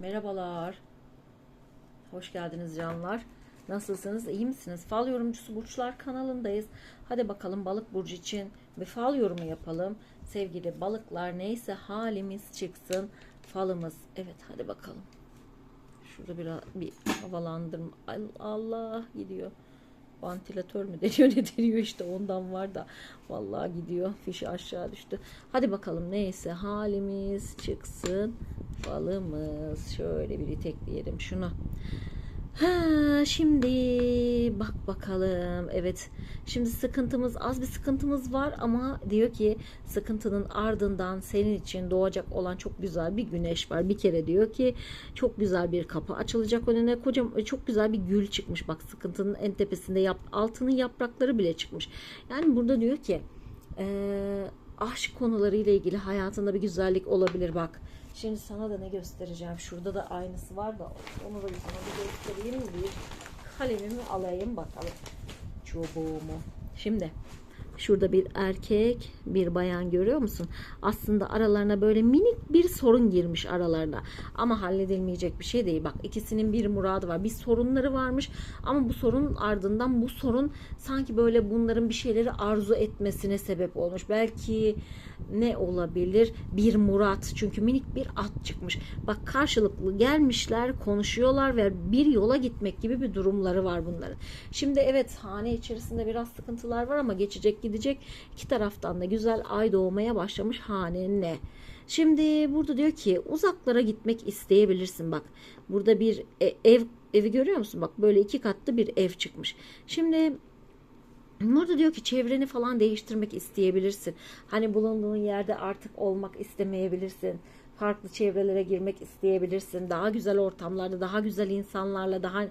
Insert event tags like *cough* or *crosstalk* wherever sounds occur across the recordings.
Merhabalar. Hoş geldiniz canlar. Nasılsınız? İyi misiniz? Fal yorumcusu Burçlar kanalındayız. Hadi bakalım balık burcu için bir fal yorumu yapalım. Sevgili balıklar neyse halimiz çıksın. Falımız. Evet hadi bakalım. Şurada biraz bir havalandırma. Allah gidiyor. Vantilatör mü *laughs* deniyor ne deniyor işte ondan var da vallahi gidiyor fişi aşağı düştü. Hadi bakalım neyse halimiz çıksın falımız şöyle bir itekleyelim şunu. Ha, şimdi bak bakalım. Evet. Şimdi sıkıntımız az bir sıkıntımız var ama diyor ki sıkıntının ardından senin için doğacak olan çok güzel bir güneş var. Bir kere diyor ki çok güzel bir kapı açılacak önüne. Kocam çok güzel bir gül çıkmış. Bak sıkıntının en tepesinde yap, altının yaprakları bile çıkmış. Yani burada diyor ki eee aşk konularıyla ilgili hayatında bir güzellik olabilir bak. Şimdi sana da ne göstereceğim. Şurada da aynısı var da onu da sana bir göstereyim. Bir kalemimi alayım bakalım. Çubuğumu. Şimdi şurada bir erkek bir bayan görüyor musun? Aslında aralarına böyle minik bir sorun girmiş aralarına. Ama halledilmeyecek bir şey değil. Bak ikisinin bir muradı var. Bir sorunları varmış ama bu sorunun ardından bu sorun sanki böyle bunların bir şeyleri arzu etmesine sebep olmuş. Belki ne olabilir? Bir murat. Çünkü minik bir at çıkmış. Bak karşılıklı gelmişler, konuşuyorlar ve bir yola gitmek gibi bir durumları var bunların. Şimdi evet hane içerisinde biraz sıkıntılar var ama geçecek gidecek. İki taraftan da güzel ay doğmaya başlamış hane ne? Şimdi burada diyor ki uzaklara gitmek isteyebilirsin bak. Burada bir e- ev evi görüyor musun? Bak böyle iki katlı bir ev çıkmış. Şimdi Burada diyor ki çevreni falan değiştirmek isteyebilirsin. Hani bulunduğun yerde artık olmak istemeyebilirsin. Farklı çevrelere girmek isteyebilirsin. Daha güzel ortamlarda, daha güzel insanlarla, daha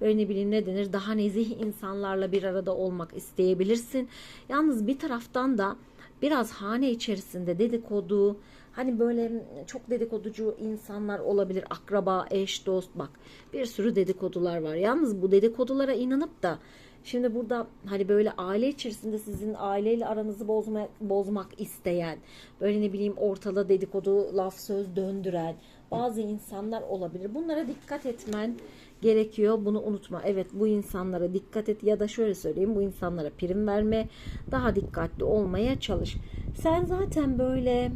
böyle ne bileyim ne denir, daha nezih insanlarla bir arada olmak isteyebilirsin. Yalnız bir taraftan da biraz hane içerisinde dedikodu, hani böyle çok dedikoducu insanlar olabilir. Akraba, eş, dost bak bir sürü dedikodular var. Yalnız bu dedikodulara inanıp da Şimdi burada hani böyle aile içerisinde sizin aileyle aranızı bozma, bozmak isteyen, böyle ne bileyim ortada dedikodu, laf söz döndüren bazı insanlar olabilir. Bunlara dikkat etmen gerekiyor. Bunu unutma. Evet bu insanlara dikkat et ya da şöyle söyleyeyim bu insanlara prim verme. Daha dikkatli olmaya çalış. Sen zaten böyle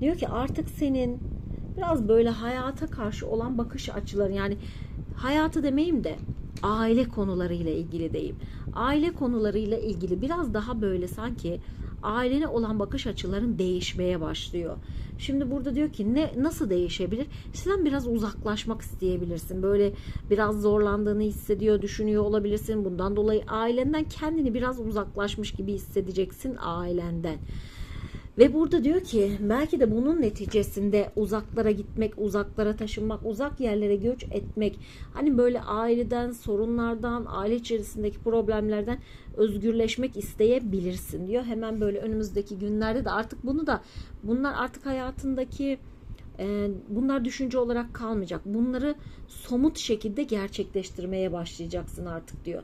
diyor ki artık senin biraz böyle hayata karşı olan bakış açıları yani hayatı demeyeyim de aile konularıyla ilgili deyim. Aile konularıyla ilgili biraz daha böyle sanki ailene olan bakış açıların değişmeye başlıyor. Şimdi burada diyor ki ne nasıl değişebilir? Sen biraz uzaklaşmak isteyebilirsin. Böyle biraz zorlandığını hissediyor, düşünüyor olabilirsin. Bundan dolayı ailenden kendini biraz uzaklaşmış gibi hissedeceksin ailenden. Ve burada diyor ki belki de bunun neticesinde uzaklara gitmek, uzaklara taşınmak, uzak yerlere göç etmek, hani böyle aileden, sorunlardan, aile içerisindeki problemlerden özgürleşmek isteyebilirsin diyor. Hemen böyle önümüzdeki günlerde de artık bunu da bunlar artık hayatındaki e, bunlar düşünce olarak kalmayacak. Bunları somut şekilde gerçekleştirmeye başlayacaksın artık diyor.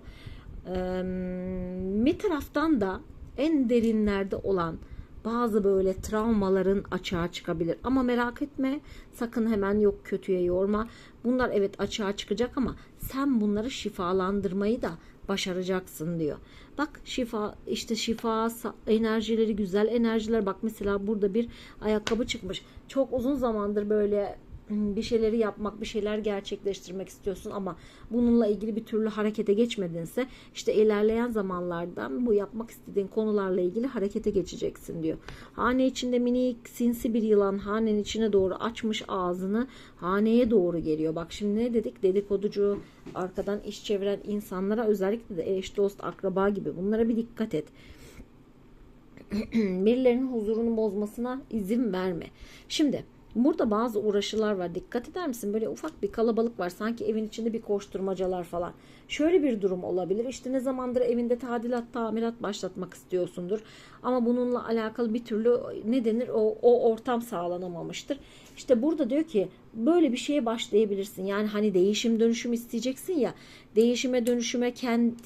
Bir taraftan da en derinlerde olan bazı böyle travmaların açığa çıkabilir. Ama merak etme sakın hemen yok kötüye yorma. Bunlar evet açığa çıkacak ama sen bunları şifalandırmayı da başaracaksın diyor. Bak şifa işte şifa enerjileri güzel enerjiler bak mesela burada bir ayakkabı çıkmış. Çok uzun zamandır böyle bir şeyleri yapmak, bir şeyler gerçekleştirmek istiyorsun ama bununla ilgili bir türlü harekete geçmedinse işte ilerleyen zamanlarda bu yapmak istediğin konularla ilgili harekete geçeceksin diyor. Hane içinde minik sinsi bir yılan hanenin içine doğru açmış ağzını haneye doğru geliyor. Bak şimdi ne dedik? Dedikoducu, arkadan iş çeviren insanlara özellikle de eş, dost, akraba gibi bunlara bir dikkat et *clears throat* birilerinin huzurunu bozmasına izin verme. Şimdi Burada bazı uğraşılar var. Dikkat eder misin? Böyle ufak bir kalabalık var. Sanki evin içinde bir koşturmacalar falan. Şöyle bir durum olabilir. İşte ne zamandır evinde tadilat, tamirat başlatmak istiyorsundur. Ama bununla alakalı bir türlü ne denir? O, o ortam sağlanamamıştır. İşte burada diyor ki böyle bir şeye başlayabilirsin. Yani hani değişim dönüşüm isteyeceksin ya. Değişime dönüşüme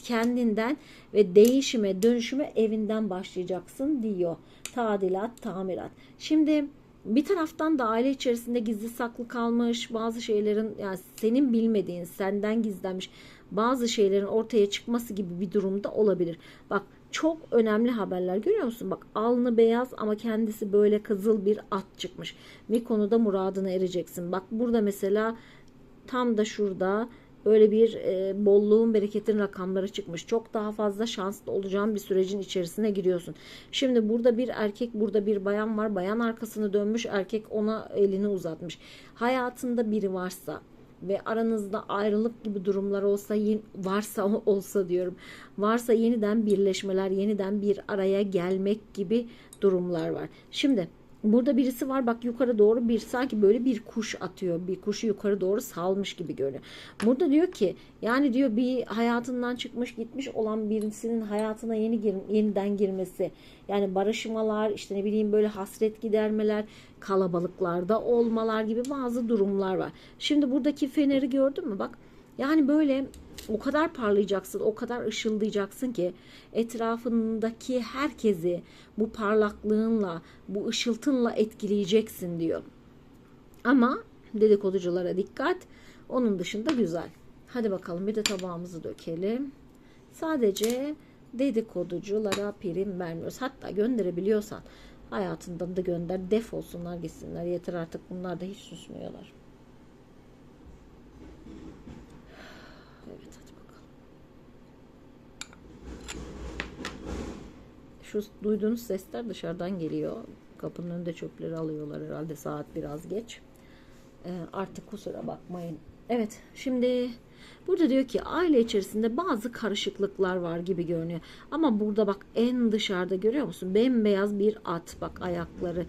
kendinden ve değişime dönüşüme evinden başlayacaksın diyor. Tadilat, tamirat. Şimdi bir taraftan da aile içerisinde gizli saklı kalmış bazı şeylerin yani senin bilmediğin senden gizlenmiş bazı şeylerin ortaya çıkması gibi bir durumda olabilir. Bak çok önemli haberler görüyor musun? Bak alnı beyaz ama kendisi böyle kızıl bir at çıkmış. Bir konuda muradına ereceksin. Bak burada mesela tam da şurada böyle bir e, bolluğun bereketin rakamları çıkmış. Çok daha fazla şanslı olacağın bir sürecin içerisine giriyorsun. Şimdi burada bir erkek burada bir bayan var. Bayan arkasını dönmüş erkek ona elini uzatmış. Hayatında biri varsa ve aranızda ayrılık gibi durumlar olsa varsa olsa diyorum varsa yeniden birleşmeler yeniden bir araya gelmek gibi durumlar var. Şimdi Burada birisi var bak yukarı doğru bir sanki böyle bir kuş atıyor. Bir kuşu yukarı doğru salmış gibi görünüyor. Burada diyor ki yani diyor bir hayatından çıkmış gitmiş olan birisinin hayatına yeni gir, yeniden girmesi. Yani barışmalar işte ne bileyim böyle hasret gidermeler kalabalıklarda olmalar gibi bazı durumlar var. Şimdi buradaki feneri gördün mü bak. Yani böyle o kadar parlayacaksın, o kadar ışıldayacaksın ki etrafındaki herkesi bu parlaklığınla, bu ışıltınla etkileyeceksin diyor. Ama dedikoduculara dikkat. Onun dışında güzel. Hadi bakalım bir de tabağımızı dökelim. Sadece dedikoduculara prim vermiyoruz. Hatta gönderebiliyorsan hayatından da gönder. Defolsunlar gitsinler. Yeter artık bunlar da hiç susmuyorlar. Şu duyduğunuz sesler dışarıdan geliyor. Kapının önünde çöpleri alıyorlar herhalde saat biraz geç. Ee, artık kusura bakmayın. Evet şimdi burada diyor ki aile içerisinde bazı karışıklıklar var gibi görünüyor. Ama burada bak en dışarıda görüyor musun? Bembeyaz bir at bak ayakları.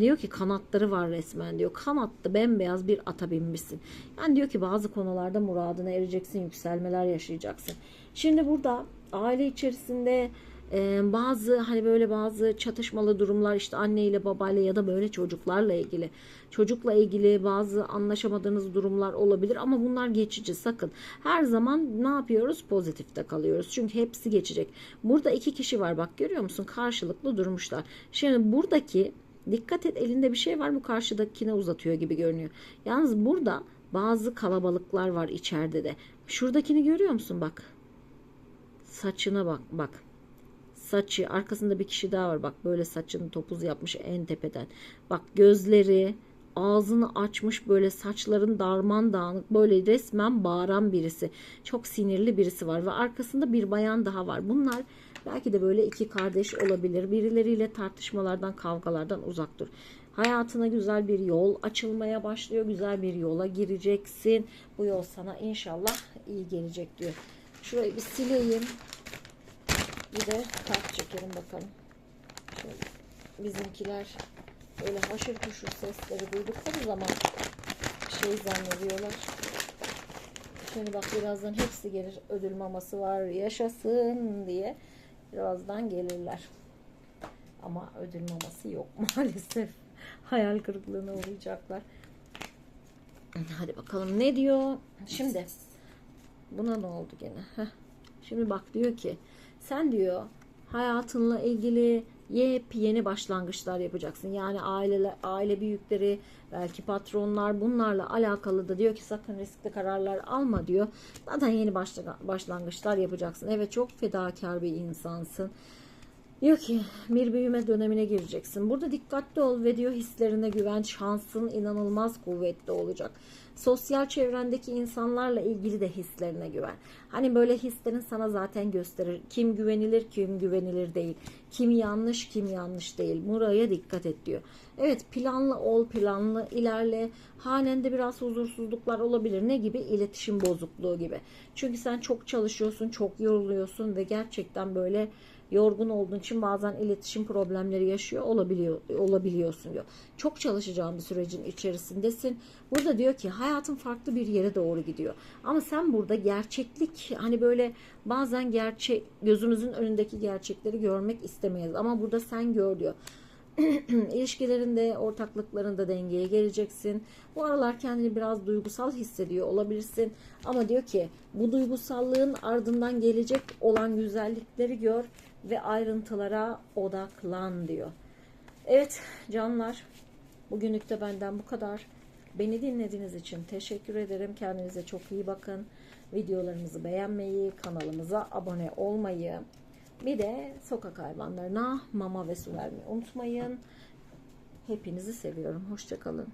Diyor ki kanatları var resmen diyor. Kanatlı bembeyaz bir ata binmişsin. Yani diyor ki bazı konularda muradına ereceksin, yükselmeler yaşayacaksın. Şimdi burada aile içerisinde ee, bazı hani böyle bazı çatışmalı durumlar işte anneyle babayla ya da böyle çocuklarla ilgili çocukla ilgili bazı anlaşamadığınız durumlar olabilir ama bunlar geçici sakın. Her zaman ne yapıyoruz? Pozitifte kalıyoruz. Çünkü hepsi geçecek. Burada iki kişi var bak görüyor musun? Karşılıklı durmuşlar. Şimdi buradaki dikkat et elinde bir şey var bu karşıdakine uzatıyor gibi görünüyor. Yalnız burada bazı kalabalıklar var içeride de. Şuradakini görüyor musun? Bak. Saçına bak bak saçı arkasında bir kişi daha var. Bak böyle saçını topuz yapmış en tepeden. Bak gözleri ağzını açmış böyle saçların darman dağınık böyle resmen bağıran birisi. Çok sinirli birisi var ve arkasında bir bayan daha var. Bunlar belki de böyle iki kardeş olabilir. Birileriyle tartışmalardan kavgalardan uzak dur. Hayatına güzel bir yol açılmaya başlıyor. Güzel bir yola gireceksin. Bu yol sana inşallah iyi gelecek diyor. Şurayı bir sileyim bir de kart çekelim bakalım. Şöyle bizimkiler öyle haşır kuşur sesleri duydukları zaman şey zannediyorlar. Şimdi bak birazdan hepsi gelir. Ödül maması var yaşasın diye. Birazdan gelirler. Ama ödül maması yok *laughs* maalesef. Hayal kırıklığına uğrayacaklar. Hadi bakalım ne diyor? Şimdi buna ne oldu gene? Heh. Şimdi bak diyor ki sen diyor hayatınla ilgili yepyeni başlangıçlar yapacaksın. Yani aile aile büyükleri, belki patronlar bunlarla alakalı da diyor ki sakın riskli kararlar alma diyor. Zaten yeni başlangıçlar yapacaksın. Evet çok fedakar bir insansın. Diyor ki bir büyüme dönemine gireceksin. Burada dikkatli ol ve diyor hislerine güven, şansın inanılmaz kuvvetli olacak. Sosyal çevrendeki insanlarla ilgili de hislerine güven. Hani böyle hislerin sana zaten gösterir. Kim güvenilir, kim güvenilir değil. Kim yanlış, kim yanlış değil. Buraya dikkat et diyor. Evet planlı ol, planlı ilerle. Hanende biraz huzursuzluklar olabilir. Ne gibi? İletişim bozukluğu gibi. Çünkü sen çok çalışıyorsun, çok yoruluyorsun ve gerçekten böyle yorgun olduğun için bazen iletişim problemleri yaşıyor olabiliyor olabiliyorsun diyor. Çok çalışacağın bir sürecin içerisindesin. Burada diyor ki hayatın farklı bir yere doğru gidiyor. Ama sen burada gerçeklik hani böyle bazen gerçek gözümüzün önündeki gerçekleri görmek istemeyiz ama burada sen gör diyor. *clears throat* ilişkilerinde, ortaklıklarında dengeye geleceksin. Bu aralar kendini biraz duygusal hissediyor olabilirsin. Ama diyor ki bu duygusallığın ardından gelecek olan güzellikleri gör ve ayrıntılara odaklan diyor. Evet canlar Bugünlük de benden bu kadar. Beni dinlediğiniz için teşekkür ederim. Kendinize çok iyi bakın. Videolarımızı beğenmeyi, kanalımıza abone olmayı, bir de sokak hayvanlarına mama ve su vermeyi unutmayın. Hepinizi seviyorum. Hoşçakalın.